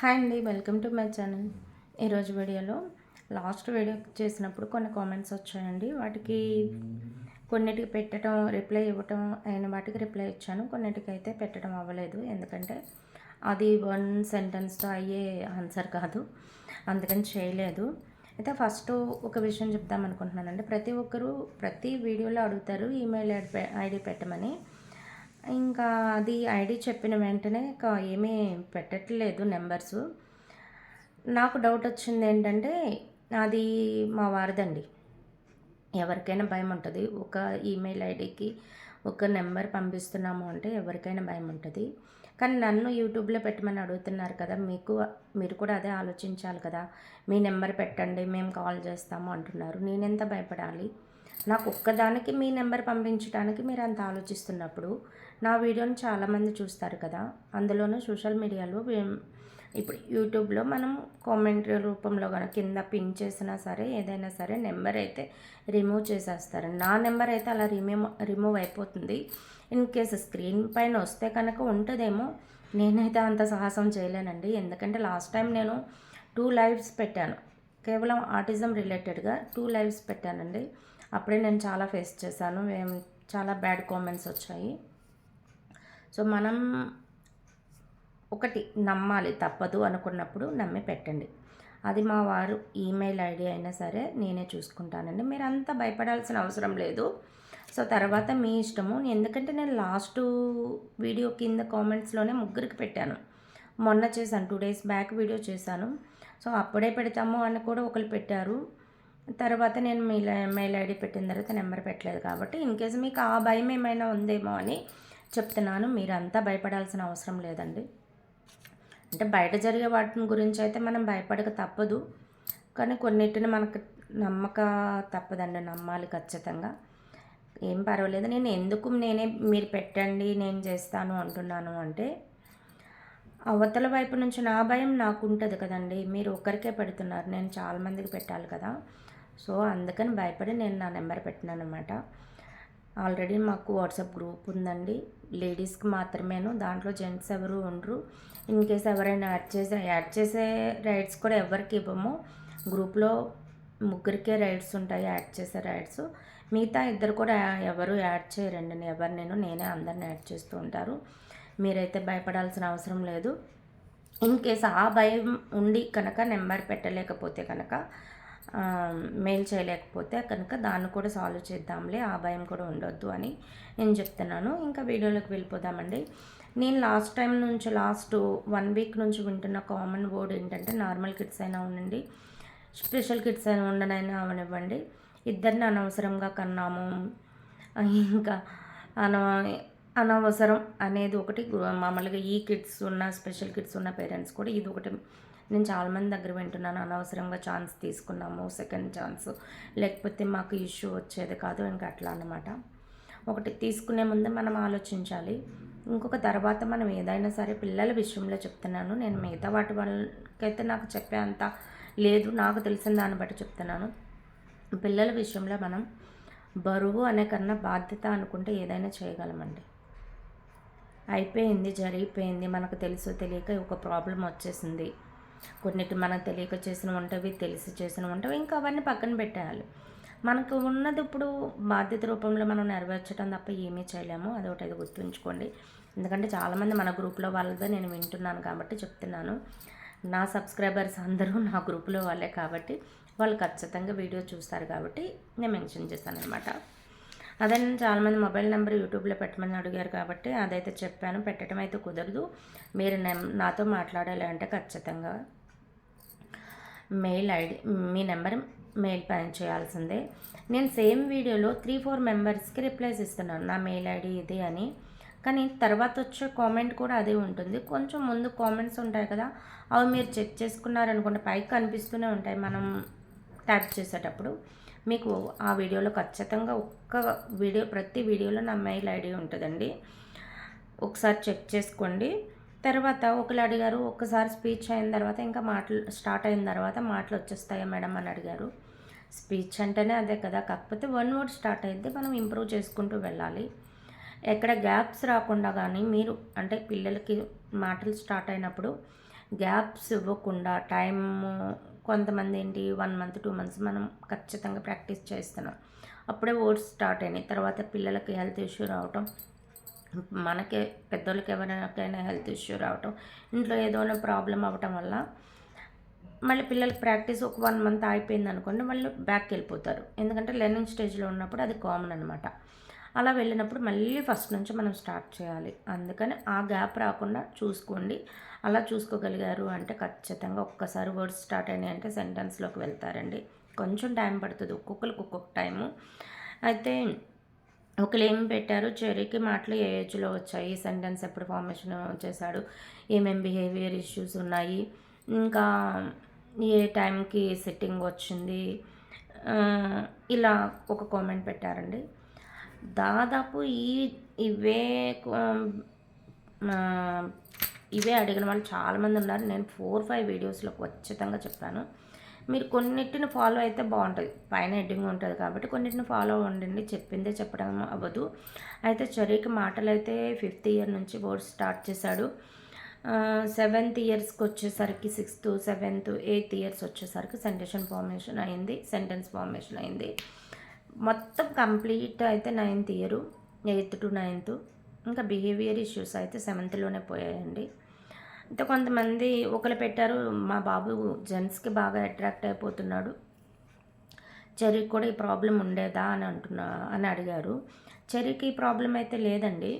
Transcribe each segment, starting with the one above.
Hi అండి welcome to my channel. ఈరోజు వీడియోలో లాస్ట్ వీడియో చేసినప్పుడు కొన్ని కామెంట్స్ వచ్చాయండి. వాటికి కొన్నిటికి పెట్టడం రిప్లై ఇవ్వటం అయిన వాటికి రిప్లై ఇచ్చాను. కొన్నిటికి అయితే పెట్టడం అవ్వలేదు. ఎందుకంటే అది వన్ సెంటెన్స్తో అయ్యే ఆన్సర్ కాదు. అందుకని చేయలేదు. అయితే ఫస్ట్ ఒక విషయం చెప్దాం అనుకుంటున్నానండి ప్రతి ఒక్కరూ ప్రతి వీడియోలో అడుగుతారు ఈమెయిల్ ఐడి పెట్టమని. ఇంకా అది ఐడి చెప్పిన వెంటనే ఇంకా ఏమీ పెట్టట్లేదు నెంబర్స్. నాకు డౌట్ వచ్చింది ఏంటంటే అది మా వారిదండి. ఎవరికైనా భయం ఉంటుంది. ఒక ఈమెయిల్ ఐడికి ఒక నెంబర్ పంపిస్తున్నాము అంటే ఎవరికైనా భయం ఉంటుంది. కానీ నన్ను యూట్యూబ్లో పెట్టమని అడుగుతున్నారు కదా మీకు మీరు కూడా అదే ఆలోచించాలి కదా. మీ నెంబర్ పెట్టండి మేము కాల్ చేస్తాము అంటున్నారు. నేనెంత భయపడాలి? నాకు ఒక్కదానికి మీ నెంబర్ పంపించడానికి మీరు అంత ఆలోచిస్తున్నప్పుడు నా వీడియోని చాలామంది చూస్తారు కదా. అందులోనూ సోషల్ మీడియాలో ఇప్పుడు యూట్యూబ్లో మనం కామెంటరీ రూపంలో కనుక కింద పిన్ చేసినా సరే ఏదైనా సరే నెంబర్ అయితే రిమూవ్ చేసేస్తారు. నా నెంబర్ అయితే అలా రిమూవ్ రిమూవ్ అయిపోతుంది. ఇన్ కేసు స్క్రీన్ పైన వస్తే కనుక ఉంటుందేమో. నేనైతే అంత సాహసం చేయలేనండి. ఎందుకంటే లాస్ట్ టైం నేను టూ లైవ్స్ పెట్టాను. కేవలం ఆటిజం రిలేటెడ్గా టూ లైవ్స్ పెట్టానండి. అప్పుడే నేను చాలా ఫేస్ చేశాను. చాలా బ్యాడ్ కామెంట్స్ వచ్చాయి. సో మనం ఒకటి నమ్మాలి తప్పదు అనుకున్నప్పుడు నమ్మి పెట్టండి. అది మా వారు ఈమెయిల్ ఐడి అయినా సరే నేనే చూసుకుంటానండి. మీరు అంత భయపడాల్సిన అవసరం లేదు. సో తర్వాత మీ ఇష్టము. ఎందుకంటే నేను లాస్ట్ వీడియో కింద కామెంట్స్లోనే ముగ్గురికి పెట్టాను. మొన్న చేశాను టూ డేస్ బ్యాక్ వీడియో చేశాను. సో అప్పుడే పెడతాము అని కూడా ఒకరు పెట్టారు. తర్వాత నేను మెయిల్ మెయిల్ ఐడి పెట్టిన తర్వాత నెంబర్ పెట్టలేదు కాబట్టి ఇన్ కేసు మీకు ఆ భయం ఏమైనా ఉందేమో అని చెప్తున్నాను. మీరంతా భయపడాల్సిన అవసరం లేదండి. అంటే బయట జరిగే వాటిని గురించి అయితే మనం భయపడక తప్పదు. కానీ కొన్నిటిని మనకు నమ్మక తప్పదండి నమ్మాలి ఖచ్చితంగా. ఏం పర్వాలేదు. నేను ఎందుకు నేనే మీరు పెట్టండి నేను చేస్తాను అంటున్నాను అంటే అవతల వైపు నుంచి నా భయం నాకు ఉంటుంది కదండి. మీరు ఒక్కరికే పెడుతున్నారు. నేను చాలామందికి పెట్టాలి కదా. సో అందుకని భయపడి నేను నా నెంబర్ పెట్టినాను అనమాట ఆల్రెడీ మాకు వాట్సాప్ గ్రూప్ ఉందండి. లేడీస్కి మాత్రమేను. దాంట్లో జెంట్స్ ఎవరు ఉండరు. ఇన్ కేస్ ఎవరైనా యాడ్ చేసే యాడ్ చేసే రైడ్స్ కూడా ఎవరికి ఇవ్వము. గ్రూప్లో ముగ్గురికే రైడ్స్ ఉంటాయి. యాడ్ చేసే రైడ్స్ మిగతా ఇద్దరు కూడా ఎవరు యాడ్ చేయరండి. ఎవరు నేను నేనే అందరిని యాడ్ చేస్తూ ఉంటారు. మీరైతే భయపడాల్సిన అవసరం లేదు. ఇన్ కేస్ ఆ భయం ఉండి కనుక నెంబర్ పెట్టలేకపోతే కనుక మెయిల్ చేయలేకపోతే కనుక దాన్ని కూడా సాల్వ్ చేద్దాంలే ఆ భయం కూడా ఉండొద్దు అని నేను చెప్తున్నాను. ఇంకా వీడియోలోకి వెళ్ళిపోదామండి. నేను లాస్ట్ టైం నుంచి లాస్ట్ వన్ వీక్ నుంచి వింటున్న కామన్ వర్డ్ ఏంటంటే నార్మల్ కిడ్స్ అయినా ఉండండి స్పెషల్ కిడ్స్ అయినా ఉండనైనా అవనివ్వండి. ఇద్దరిని అనవసరంగా కన్నాము. ఇంకా అన అనవసరం అనేది ఒకటి. మామూలుగా ఈ కిడ్స్ ఉన్న స్పెషల్ కిడ్స్ ఉన్న పేరెంట్స్ కూడా ఇది ఒకటి. నేను చాలామంది దగ్గర వింటున్నాను అనవసరంగా ఛాన్స్ తీసుకున్నాము సెకండ్ ఛాన్స్. లేకపోతే మాకు ఇష్యూ వచ్చేది కాదు ఇంకా అట్లా అనమాట ఒకటి తీసుకునే ముందే మనం ఆలోచించాలి. ఇంకొక తర్వాత మనం ఏదైనా సరే పిల్లల విషయంలో చెప్తున్నాను. నేను మిగతా వాటి వాళ్ళకైతే నాకు చెప్పే అంత లేదు నాకు తెలిసిన దాన్ని బట్టి చెప్తున్నాను. పిల్లల విషయంలో మనం బరువు అనే కన్నా బాధ్యత అనుకుంటే ఏదైనా చేయగలమండి. అయిపోయింది జరిగిపోయింది. మనకు తెలుసు తెలియక ఒక ప్రాబ్లం వచ్చేసింది. కొన్నిటి మనకు తెలియక చేసిన ఉంటవి తెలిసి చేసిన ఉంటవి ఇంకా అవన్నీ పక్కన పెట్టేయాలి. మనకు ఉన్నది ఇప్పుడు బాధ్యత రూపంలో మనం నెరవేర్చడం తప్ప ఏమీ చేయలేము. అదొకటి అది గుర్తుంచుకోండి. ఎందుకంటే చాలామంది మన గ్రూప్లో వాళ్ళతో నేను వింటున్నాను కాబట్టి చెప్తున్నాను. నా సబ్స్క్రైబర్స్ అందరూ నా గ్రూప్లో వాళ్ళే కాబట్టి వాళ్ళు ఖచ్చితంగా వీడియో చూస్తారు కాబట్టి నేను మెన్షన్ చేస్తాను అనమాట అదే నేను చాలామంది మొబైల్ నెంబర్ యూట్యూబ్లో పెట్టమని అడిగారు కాబట్టి అదైతే చెప్పాను. పెట్టడం అయితే కుదరదు. మీరు నాతో మాట్లాడాలి అంటే ఖచ్చితంగా మెయిల్ ఐడి మీ నెంబర్ మెయిల్ పని చేయాల్సిందే. నేను సేమ్ వీడియోలో త్రీ ఫోర్ మెంబర్స్కి రిప్లైస్ ఇస్తున్నాను. నా మెయిల్ ఐడి ఇది అని. కానీ తర్వాత వచ్చే కామెంట్ కూడా అదే ఉంటుంది. కొంచెం ముందు కామెంట్స్ ఉంటాయి కదా అవి మీరు చెక్ చేసుకున్నారనుకుంటే పైకి కనిపిస్తూనే ఉంటాయి మనం ట్యాప్ చేసేటప్పుడు. మీకు ఆ వీడియోలో ఖచ్చితంగా ఒక్క వీడియో ప్రతి వీడియోలో నా మెయిల్ ఐడి ఉంటుందండి. ఒకసారి చెక్ చేసుకోండి. తర్వాత ఒకరు అడిగారు ఒకసారి స్పీచ్ అయిన తర్వాత ఇంకా మాటలు స్టార్ట్ అయిన తర్వాత మాటలు వచ్చేస్తాయా మేడం అని అడిగారు. స్పీచ్ అంటేనే అదే కదా కాకపోతే వన్ వర్డ్ స్టార్ట్ అయితే మనం ఇంప్రూవ్ చేసుకుంటూ వెళ్ళాలి. ఎక్కడ గ్యాప్స్ రాకుండా కానీ మీరు అంటే పిల్లలకి మాటలు స్టార్ట్ అయినప్పుడు గ్యాప్స్ ఇవ్వకుండా టైము కొంతమంది ఏంటి వన్ మంత్ టూ మంత్స్ మనం ఖచ్చితంగా ప్రాక్టీస్ చేస్తున్నాం. అప్పుడే ఓట్స్ స్టార్ట్ అయినాయి. తర్వాత పిల్లలకి హెల్త్ ఇష్యూ రావటం మనకే పెద్దోళ్ళకి ఎవరికైనా హెల్త్ ఇష్యూ రావటం ఇంట్లో ఏదో ప్రాబ్లం అవ్వటం వల్ల మళ్ళీ పిల్లలకి ప్రాక్టీస్ ఒక వన్ మంత్ అయిపోయింది అనుకోండి మళ్ళీ బ్యాక్ వెళ్ళిపోతారు. ఎందుకంటే లెర్నింగ్ స్టేజ్లో ఉన్నప్పుడు అది కామన్ అనమాట అలా వెళ్ళినప్పుడు మళ్ళీ ఫస్ట్ నుంచి మనం స్టార్ట్ చేయాలి. అందుకని ఆ గ్యాప్ రాకుండా చూసుకోండి. అలా చూసుకోగలిగారు అంటే ఖచ్చితంగా ఒక్కసారి వర్డ్స్ స్టార్ట్ అయినాయి అంటే సెంటెన్స్లోకి వెళ్తారండి. కొంచెం టైం పడుతుంది. ఒక్కొక్కరికి ఒక్కొక్క టైము. అయితే ఒకరు ఏం పెట్టారు? చెరీకి మాటలు ఏ ఏజ్లో వచ్చాయి? సెంటెన్స్ ఎప్పుడు ఫార్మేషన్ చేశాడు? ఏమేమి బిహేవియర్ ఇష్యూస్ ఉన్నాయి? ఇంకా ఏ టైంకి సెట్టింగ్ వచ్చింది? ఇలా ఒక కామెంట్ పెట్టారండి. దాదాపు ఈ ఇవే ఇవే అడిగిన వాళ్ళు చాలామంది ఉన్నారు. నేను ఫోర్ ఫైవ్ వీడియోస్లో ఖచ్చితంగా చెప్పాను మీరు కొన్నిటిని ఫాలో అయితే బాగుంటుంది. పైన ఎడ్డింగ్ ఉంటుంది కాబట్టి కొన్నిటిని ఫాలో ఉండండి చెప్పిందే చెప్పడం అవ్వదు. అయితే చర్యకి మాటలు అయితే ఫిఫ్త్ ఇయర్ నుంచి వర్డ్ స్టార్ట్ చేశాడు. సెవెంత్ ఇయర్స్కి వచ్చేసరికి సిక్స్త్ సెవెంత్ ఎయిత్ ఇయర్స్ వచ్చేసరికి సెంటెషన్ ఫార్మేషన్ అయింది. సెంటెన్స్ ఫార్మేషన్ అయింది. మొత్తం కంప్లీట్ అయితే ninth year eighth to ninth. ఇంకా బిహేవియర్ ఇష్యూస్ అయితే సెవెంత్లోనే పోయాయండి. అంటే కొంతమంది ఒకరు పెట్టారు మా బాబు జెంట్స్కి బాగా అట్రాక్ట్ అయిపోతున్నాడు. చెరికి కూడా ఈ ప్రాబ్లం ఉండేదా అని అంటున్నా అని అడిగారు. చెరికి ఈ ప్రాబ్లం అయితే లేదండి.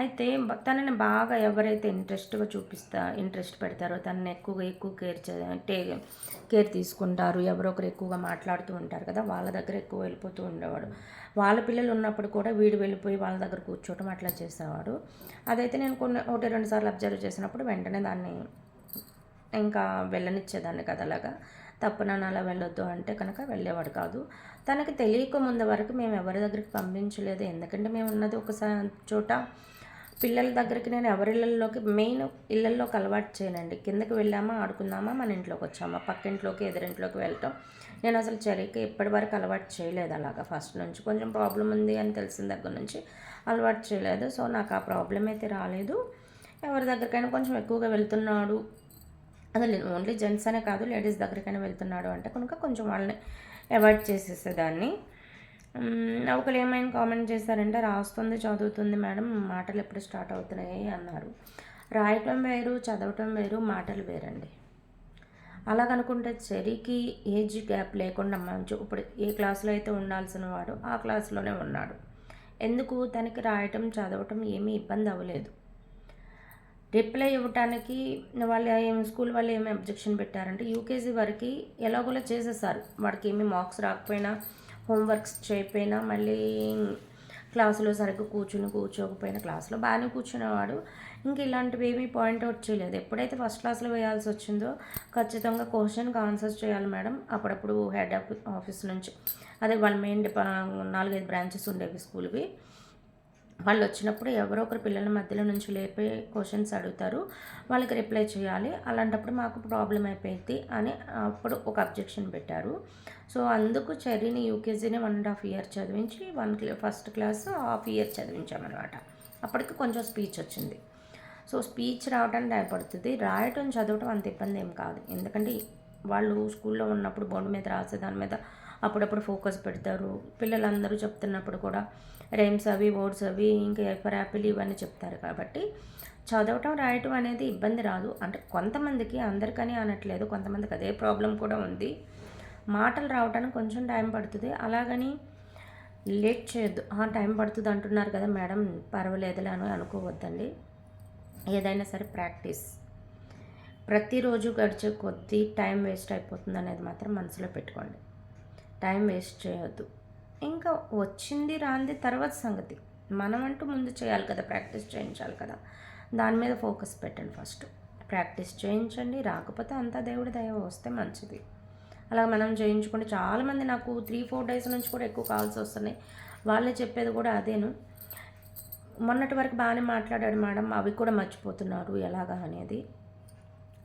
అయితే తనని బాగా ఎవరైతే ఇంట్రెస్ట్గా చూపిస్తా ఇంట్రెస్ట్ పెడతారో తనని ఎక్కువగా ఎక్కువ కేర్ చే కేర్ తీసుకుంటారు. ఎవరో ఒకరు ఎక్కువగా మాట్లాడుతూ ఉంటారు కదా వాళ్ళ దగ్గర ఎక్కువ వెళ్ళిపోతూ ఉండేవాడు. వాళ్ళ పిల్లలు ఉన్నప్పుడు కూడా వీడు వెళ్ళిపోయి వాళ్ళ దగ్గర కూర్చోవటం అట్లా చేసేవాడు. అదైతే నేను కొన్ని ఒకటి రెండు సార్లు అబ్జర్వ్ చేసినప్పుడు వెంటనే దాన్ని ఇంకా వెళ్ళనిచ్చేదాన్ని కదా అలాగా. అలా వెళ్ళొద్దు అంటే కనుక వెళ్ళేవాడు కాదు. తనకి తెలియక ముందు వరకు మేము ఎవరి దగ్గరికి పంపించలేదు. ఎందుకంటే మేము ఉన్నది ఒకసారి చోట పిల్లల దగ్గరికి నేను ఎవరి ఇళ్ళల్లోకి మెయిన్ ఇళ్ళల్లోకి అలవాటు చేయనండి. కిందకి వెళ్ళామా ఆడుకుందామా మన ఇంట్లోకి వచ్చామా పక్కింట్లోకి ఎదురింట్లోకి వెళ్ళటం. నేను అసలు చరికి ఇప్పటి వరకు అలవాటు చేయలేదు అలాగా ఫస్ట్ నుంచి. కొంచెం ప్రాబ్లం ఉంది అని తెలిసిన దగ్గర నుంచి అలవాటు చేయలేదు. సో నాకు ఆ ప్రాబ్లం అయితే రాలేదు. ఎవరి దగ్గరికైనా కొంచెం ఎక్కువగా వెళ్తున్నాడు. అదే ఓన్లీ జెంట్స్ అనే కాదు లేడీస్ దగ్గరికైనా వెళ్తున్నాడు అంటే కనుక కొంచెం వాళ్ళని అవాయిడ్ చేసేసేదాన్ని. ఒకరు ఏమైనా కామెంట్ చేశారంటే రాస్తుంది చదువుతుంది మేడం మాటలు ఎప్పుడు స్టార్ట్ అవుతున్నాయి అన్నారు. రాయటం వేరు చదవటం వేరు మాటలు వేరండి. అలాగనుకుంటే చెరికి ఏజ్ గ్యాప్ లేకుండా మంచి ఇప్పుడు ఏ క్లాస్లో అయితే ఉండాల్సిన వాడు ఆ క్లాస్లోనే ఉన్నాడు. ఎందుకు? తనకి రాయటం చదవటం ఏమీ ఇబ్బంది అవ్వలేదు. రిప్లై ఇవ్వటానికి వాళ్ళు ఏం స్కూల్ వాళ్ళు ఏమి అబ్జెక్షన్ పెట్టారంటే యూకేజీ వరకు ఎలాగోలా చేసేసారు. వాడికి ఏమి మార్క్స్ రాకపోయినా హోంవర్క్స్ చేయకపోయినా మళ్ళీ క్లాసులో సరిగ్గా కూర్చుని కూర్చోకపోయినా క్లాస్లో బాగానే కూర్చునేవాడు. ఇంక ఇలాంటివి ఏమీ పాయింట్అవుట్ చేయలేదు. ఎప్పుడైతే ఫస్ట్ క్లాస్లో వేయాల్సి వచ్చిందో ఖచ్చితంగా క్వశ్చన్కి ఆన్సర్స్ చేయాలి మేడం అప్పుడప్పుడు హెడ్ ఆఫీస్ నుంచి. అదే వాళ్ళ మెయిన్ డిపా నాలుగైదు బ్రాంచెస్ ఉండేవి స్కూల్వి. వాళ్ళు వచ్చినప్పుడు ఎవరో ఒకరు పిల్లల మధ్యలో నుంచి లేపే క్వశ్చన్స్ అడుగుతారు. వాళ్ళకి రిప్లై చేయాలి. అలాంటప్పుడు మాకు ప్రాబ్లం అయిపోయింది అని అప్పుడు ఒక అబ్జెక్షన్ పెట్టారు. సో అందుకు చెర్రీని యూకేజీని వన్ అండ్ హాఫ్ ఇయర్ చదివించి one first class half year చదివించామన్నమాట. అప్పటికి కొంచెం స్పీచ్ వచ్చింది. సో స్పీచ్ రావడానికి భయపడుతుంది. రాయటం చదవటం అంత ఇబ్బంది ఏం కాదు. ఎందుకంటే వాళ్ళు స్కూల్లో ఉన్నప్పుడు బోర్డు మీద రాసే దాని మీద అప్పుడప్పుడు ఫోకస్ పెడతారు. పిల్లలందరూ చెప్తున్నప్పుడు కూడా రైమ్స్ అవి వర్డ్స్ అవి ఇంకా ఎఫర్ యాపిల్ ఇవన్నీ చెప్తారు కాబట్టి చదవటం రాయటం అనేది ఇబ్బంది రాదు. అంటే కొంతమందికి అందరికని అనట్లేదు. కొంతమందికి అదే ప్రాబ్లం కూడా ఉంది. మాటలు రావడానికి కొంచెం టైం పడుతుంది. అలాగని లేట్ చేయొద్దు. టైం పడుతుంది అంటున్నారు కదా మేడం పర్వాలేదులే అని అనుకోవద్దండి. ఏదైనా సరే ప్రాక్టీస్. ప్రతిరోజు గడిచే కొద్దీ టైం వేస్ట్ అయిపోతుంది అనేది మాత్రం మనసులో పెట్టుకోండి. టైం వేస్ట్ చేయొద్దు. ఇంకా వచ్చింది రాంది తర్వాత సంగతి. మనం అంటూ ముందు చేయాలి కదా ప్రాక్టీస్ చేయించాలి కదా. దాని మీద ఫోకస్ పెట్టండి ఫస్ట్. ప్రాక్టీస్ చేయించండి రాకపోతే అంతా దేవుడి దయ వస్తే మంచిది. అలా మనం చేయించుకుంటే చాలామంది నాకు త్రీ ఫోర్ డేస్ నుంచి కూడా ఎక్కువ కాల్స్ వస్తున్నాయి. వాళ్ళే చెప్పేది కూడా అదేను. మొన్నటి వరకు బాగానే మాట్లాడాడు మేడం అవి కూడా మర్చిపోతున్నారు ఎలాగా అనేది.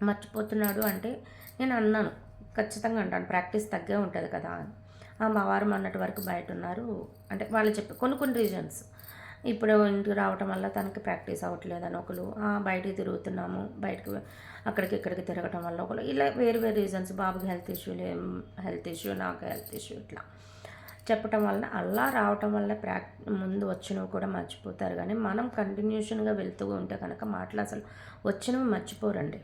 మర్చిపోతున్నాడు అంటే నేను అన్నాను ఖచ్చితంగా అంటాను ప్రాక్టీస్ తగ్గే ఉంటుంది కదా మా వారు మొన్నటి వరకు బయట ఉన్నారు అంటే వాళ్ళు చెప్పి కొన్ని కొన్ని రీజన్స్ ఇప్పుడు ఇంటికి రావటం వల్ల తనకి ప్రాక్టీస్ అవ్వట్లేదని ఒకరు బయటికి తిరుగుతున్నాము. బయటకు అక్కడికి ఇక్కడికి తిరగటం వల్ల ఒకరు ఇలా వేరు వేరు రీజన్స్ బాబుకి హెల్త్ ఇష్యూ హెల్త్ ఇష్యూ నాకు హెల్త్ ఇష్యూ ఇట్లా. చెప్పటం వలన అలా రావటం వల్ల ప్రాక్ ముందు వచ్చినవి కూడా మర్చిపోతారు. కానీ మనం కంటిన్యూషన్గా వెళ్తూ ఉంటే కనుక మాటలు అసలు వచ్చినవి మర్చిపోరండి.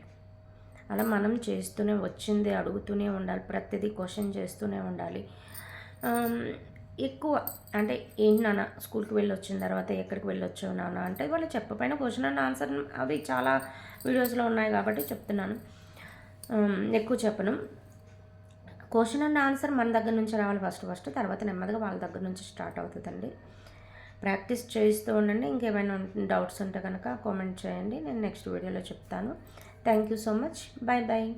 అలా మనం చేస్తూనే వచ్చింది అడుగుతూనే ఉండాలి. ప్రతిదీ క్వశ్చన్ చేస్తూనే ఉండాలి. ఎక్కువ అంటే ఏంటి నాన్న స్కూల్కి వెళ్ళొచ్చిన తర్వాత ఎక్కడికి వెళ్ళొచ్చు నాన్న అంటే వాళ్ళు చెప్పపోయిన క్వశ్చన్ అండ్ ఆన్సర్ అవి చాలా వీడియోస్లో ఉన్నాయి కాబట్టి చెప్తున్నాను. ఎక్కువ చెప్పను. క్వశ్చన్ అండ్ ఆన్సర్ మన దగ్గర నుంచి రావాలి ఫస్ట్ ఫస్ట్ తర్వాత నెమ్మదిగా వాళ్ళ దగ్గర నుంచి స్టార్ట్ అవుతుందండి. ప్రాక్టీస్ చేస్తూ ఉండండి. ఇంకేమైనా డౌట్స్ ఉంటే కనుక కామెంట్ చేయండి. నేను నెక్స్ట్ వీడియోలో చెప్తాను. Thank you so much. Bye bye